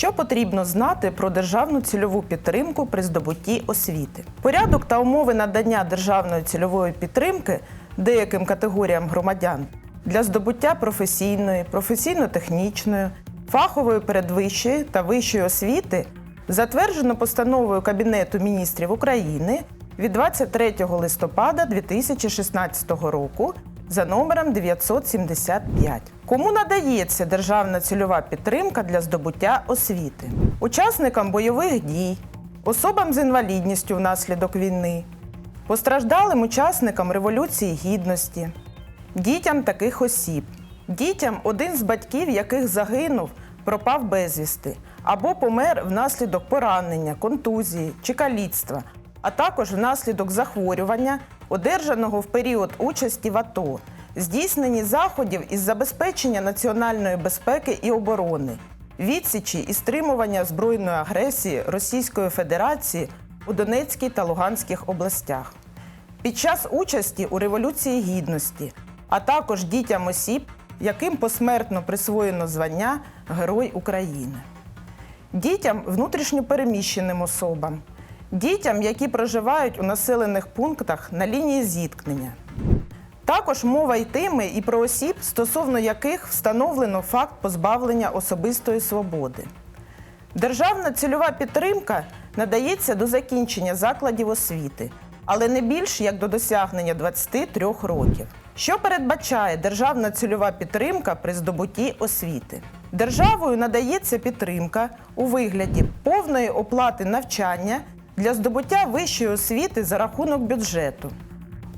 Що потрібно знати про державну цільову підтримку при здобутті освіти? Порядок та умови надання державної цільової підтримки деяким категоріям громадян для здобуття професійної, професійно-технічної, фахової передвищої та вищої освіти затверджено постановою Кабінету міністрів України від 23 листопада 2016 року за номером 975. Кому надається державна цільова підтримка для здобуття освіти? Учасникам бойових дій, особам з інвалідністю внаслідок війни, постраждалим учасникам Революції Гідності, дітям таких осіб, дітям, один з батьків яких загинув, пропав безвісти або помер внаслідок поранення, контузії чи каліцтва, а також внаслідок захворювання, одержаного в період участі в АТО, здійсненні заходів із забезпечення національної безпеки і оборони, відсічі і стримування збройної агресії Російської Федерації у Донецькій та Луганських областях. Під час участі у Революції Гідності, а також дітям осіб, яким посмертно присвоєно звання Герой України, дітям внутрішньопереміщеним особам, дітям, які проживають у населених пунктах на лінії зіткнення. Також мова йтиме і про осіб, стосовно яких встановлено факт позбавлення особистої свободи. Державна цільова підтримка надається до закінчення закладів освіти, але не більш як до досягнення 23 років. Що передбачає державна цільова підтримка при здобутті освіти? Державою надається підтримка у вигляді повної оплати навчання для здобуття вищої освіти за рахунок бюджету.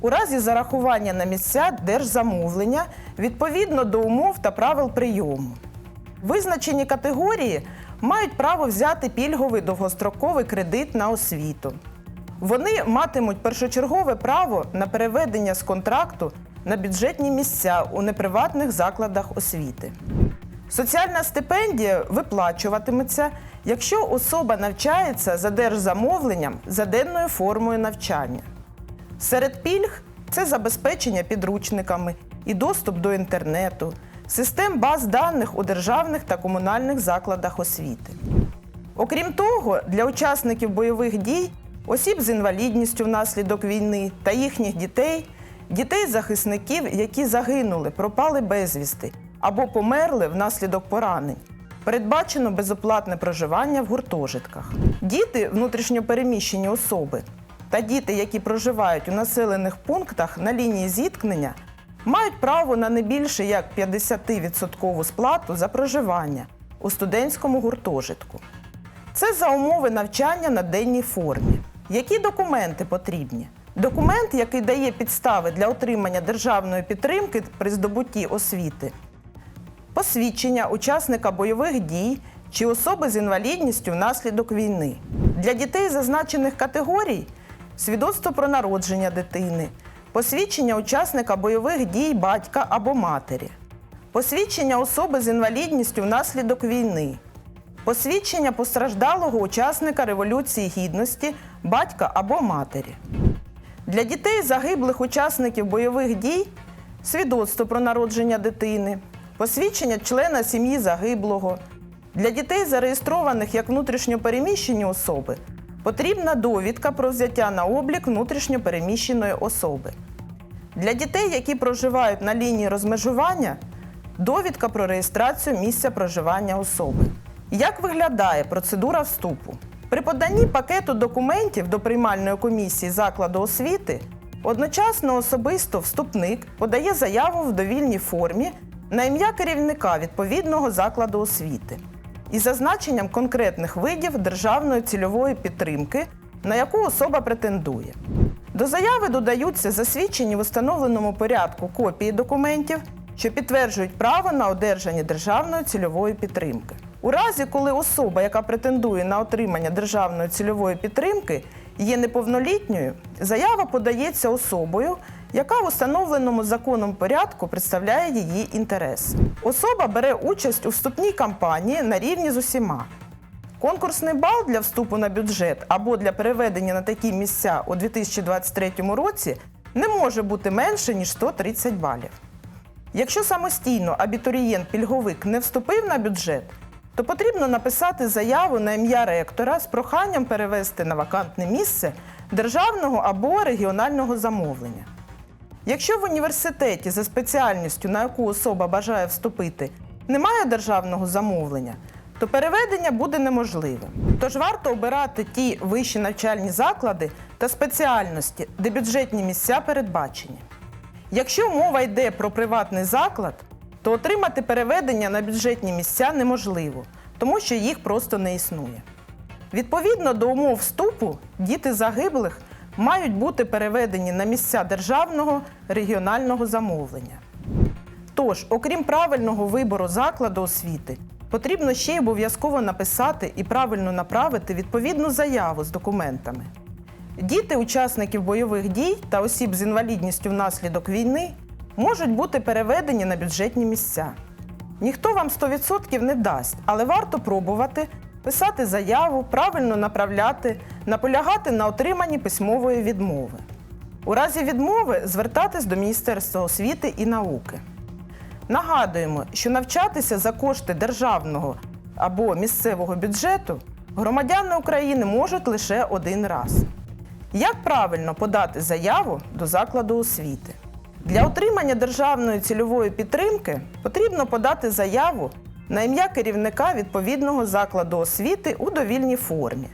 У разі зарахування на місця держзамовлення відповідно до умов та правил прийому. Визначені категорії мають право взяти пільговий довгостроковий кредит на освіту. Вони матимуть першочергове право на переведення з контракту на бюджетні місця у неприватних закладах освіти. Соціальна стипендія виплачуватиметься, якщо особа навчається за держзамовленням за денною формою навчання. Серед пільг це забезпечення підручниками і доступ до інтернету, систем баз даних у державних та комунальних закладах освіти. Окрім того, для учасників бойових дій, осіб з інвалідністю внаслідок війни та їхніх дітей, дітей захисників, які загинули, пропали безвісти або померли внаслідок поранень. Передбачено безоплатне проживання в гуртожитках. Діти внутрішньопереміщені особи та діти, які проживають у населених пунктах на лінії зіткнення, мають право на не більше як 50% сплату за проживання у студентському гуртожитку. Це за умови навчання на денній формі. Які документи потрібні? Документ, який дає підстави для отримання державної підтримки при здобутті освіти, посвідчення учасника бойових дій чи особи з інвалідністю внаслідок війни. Для дітей зазначених категорій свідоцтво про народження дитини, посвідчення учасника бойових дій батька або матері, посвідчення особи з інвалідністю внаслідок війни, посвідчення постраждалого учасника Революції Гідності, батька або матері. Для дітей загиблих учасників бойових дій свідоцтво про народження дитини, посвідчення члена сім'ї загиблого. Для дітей, зареєстрованих як внутрішньопереміщені особи, потрібна довідка про взяття на облік внутрішньопереміщеної особи. Для дітей, які проживають на лінії розмежування, довідка про реєстрацію місця проживання особи. Як виглядає процедура вступу? При поданні пакету документів до приймальної комісії закладу освіти одночасно особисто вступник подає заяву в довільній формі на ім'я керівника відповідного закладу освіти із зазначенням конкретних видів державної цільової підтримки, на яку особа претендує. До заяви додаються засвідчені в установленому порядку копії документів, що підтверджують право на одержання державної цільової підтримки. У разі, коли особа, яка претендує на отримання державної цільової підтримки, є неповнолітньою, заява подається особою, яка в установленому законом порядку представляє її інтереси. Особа бере участь у вступній кампанії на рівні з усіма. Конкурсний бал для вступу на бюджет або для переведення на такі місця у 2023 році не може бути менше, ніж 130 балів. Якщо самостійно абітурієнт-пільговик не вступив на бюджет, то потрібно написати заяву на ім'я ректора з проханням перевести на вакантне місце державного або регіонального замовлення. Якщо в університеті за спеціальністю, на яку особа бажає вступити, немає державного замовлення, то переведення буде неможливим. Тож варто обирати ті вищі навчальні заклади та спеціальності, де бюджетні місця передбачені. Якщо мова йде про приватний заклад, то отримати переведення на бюджетні місця неможливо, тому що їх просто не існує. Відповідно до умов вступу, діти загиблих мають бути переведені на місця державного регіонального замовлення. Тож, окрім правильного вибору закладу освіти, потрібно ще й обов'язково написати і правильно направити відповідну заяву з документами. Діти учасників бойових дій та осіб з інвалідністю внаслідок війни можуть бути переведені на бюджетні місця. Ніхто вам 100% не дасть, але варто пробувати писати заяву, правильно направляти, наполягати на отриманні письмової відмови. У разі відмови звертатись до Міністерства освіти і науки. Нагадуємо, що навчатися за кошти державного або місцевого бюджету громадяни України можуть лише один раз. Як правильно подати заяву до закладу освіти? Для отримання державної цільової підтримки потрібно подати заяву на ім'я керівника відповідного закладу освіти у довільній формі.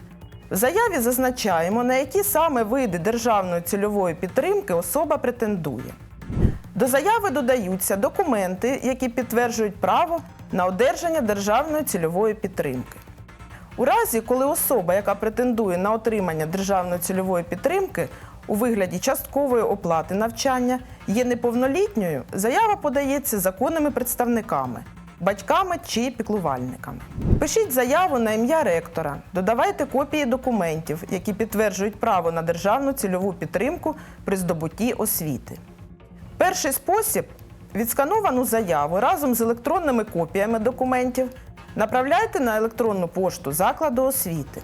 В заяві зазначаємо, на які саме види державної цільової підтримки особа претендує. До заяви додаються документи, які підтверджують право на одержання державної цільової підтримки. У разі, коли особа, яка претендує на отримання державної цільової підтримки у вигляді часткової оплати навчання, є неповнолітньою, заява подається законними представниками, батьками чи піклувальниками. Пишіть заяву на ім'я ректора, додавайте копії документів, які підтверджують право на державну цільову підтримку при здобутті освіти. Перший спосіб відскановану заяву разом з електронними копіями документів направляйте на електронну пошту закладу освіти.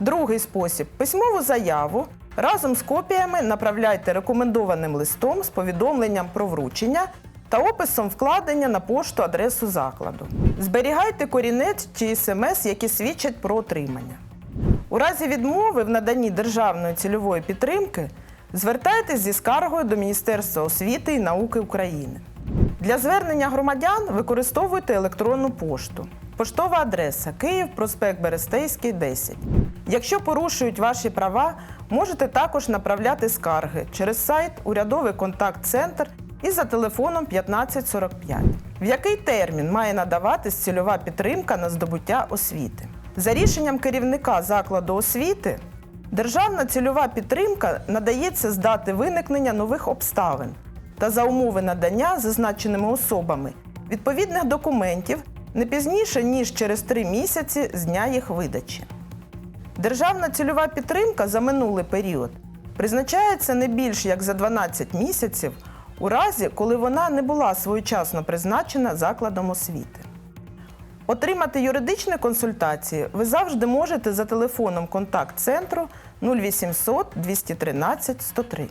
Другий спосіб письмову заяву разом з копіями направляйте рекомендованим листом з повідомленням про вручення та описом вкладення на пошту адресу закладу. Зберігайте корінець чи смс, які свідчать про отримання. У разі відмови в наданні державної цільової підтримки звертайтесь зі скаргою до Міністерства освіти і науки України. Для звернення громадян використовуйте електронну пошту. Поштова адреса Київ, проспект Берестейський, 10. Якщо порушують ваші права, можете також направляти скарги через сайт Урядовий контакт-центр і за телефоном 1545. В який термін має надаватись цільова підтримка на здобуття освіти? За рішенням керівника закладу освіти Державна цільова підтримка надається з дати виникнення нових обставин та за умови надання зазначеними особами відповідних документів не пізніше, ніж через три місяці з дня їх видачі. Державна цільова підтримка за минулий період призначається не більш як за 12 місяців у разі, коли вона не була своєчасно призначена закладом освіти. Отримати юридичні консультації ви завжди можете за телефоном контакт-центру 0800 213 103.